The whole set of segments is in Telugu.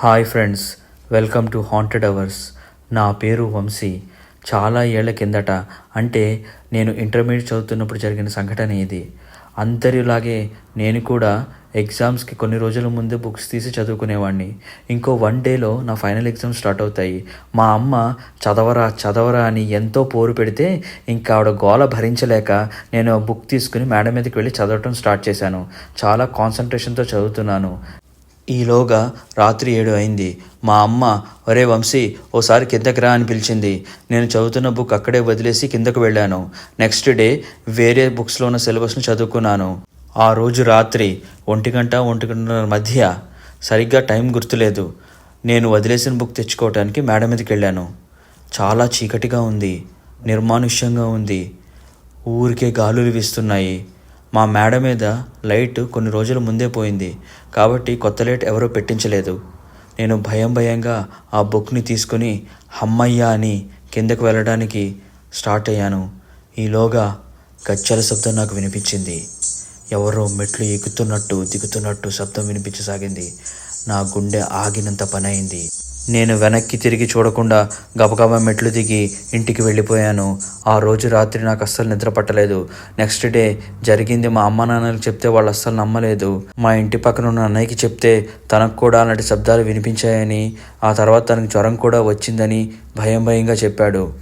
Hi friends welcome to haunted hours నా పేరు వంశీ. చాలా ఏళ్ళ కిందట అంటే నేను ఇంటర్మీడియట్ చదువుతున్నప్పుడు జరిగిన సంఘటన ఇది. అందరిలాగే నేను కూడా ఎగ్జామ్స్కి కొన్ని రోజుల ముందే బుక్స్ తీసి చదువుకునేవాడిని ఇంకో వన్ డేలో నా ఫైనల్ ఎగ్జామ్స్ స్టార్ట్ అవుతాయి. మా అమ్మ చదవరా చదవరా అని ఎంతో పోరు పెడితే ఇంకా ఆవిడ గోల భరించలేక నేను ఆ బుక్ తీసుకుని మేడం మీదకి వెళ్ళి చదవటం స్టార్ట్ చేశాను. చాలా కాన్సన్ట్రేషన్తో చదువుతున్నాను. ఈలోగా రాత్రి ఏడు అయింది. మా అమ్మ ఒరే వంశీ ఓసారి కిందకి రా అని పిలిచింది. నేను చదువుతున్న బుక్ అక్కడే వదిలేసి కిందకు వెళ్ళాను. నెక్స్ట్ డే వేరే బుక్స్లో ఉన్న సిలబస్ను చదువుకున్నాను. ఆ రోజు రాత్రి ఒంటి గంట ఒంటి గంటన్నర మధ్య సరిగ్గా టైం గుర్తులేదు. నేను వదిలేసిన బుక్ తెచ్చుకోవడానికి మేడం మీదకి వెళ్ళాను. చాలా చీకటిగా ఉంది. నిర్మానుష్యంగా ఉంది. ఊరికే గాలులు వీస్తున్నాయి. మా మేడ మీద లైట్ కొన్ని రోజుల ముందే పోయింది. కాబట్టి కొత్త లైట్ ఎవరూ పెట్టించలేదు. నేను భయం భయంగా ఆ బుక్ని తీసుకొని హమ్మయ్య అని కిందకు వెళ్ళడానికి స్టార్ట్ అయ్యాను. ఈలోగా గచ్చల శబ్దం నాకు వినిపించింది. ఎవరో మెట్లు ఎక్కుతున్నట్టు దిగుతున్నట్టు శబ్దం వినిపించసాగింది. నా గుండె ఆగినంత పని అయింది నేను వెనక్కి తిరిగి చూడకుండా గబగబా మెట్లు దిగి ఇంటికి వెళ్ళిపోయాను. ఆ రోజు రాత్రి నాకు అస్సలు నిద్ర పట్టలేదు. నెక్స్ట్ డే జరిగింది మా అమ్మ నాన్నలకు చెప్తే వాళ్ళు అస్సలు నమ్మలేదు. మా ఇంటి పక్కన ఉన్న అన్నయ్యకి చెప్తే తనకు కూడా అలాంటి శబ్దాలు వినిపించాయని ఆ తర్వాత తనకు జ్వరం కూడా వచ్చిందని భయం భయంగా చెప్పాడు.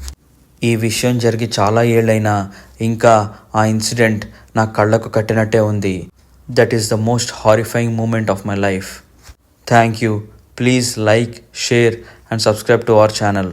ఈ విషయం జరిగి చాలా ఏళ్ళైనా ఇంకా ఆ ఇన్సిడెంట్ నా కళ్ళకు కట్టినట్టే ఉంది. That is the most horrifying moment of my life. Thank you. Please like, share and subscribe to our channel.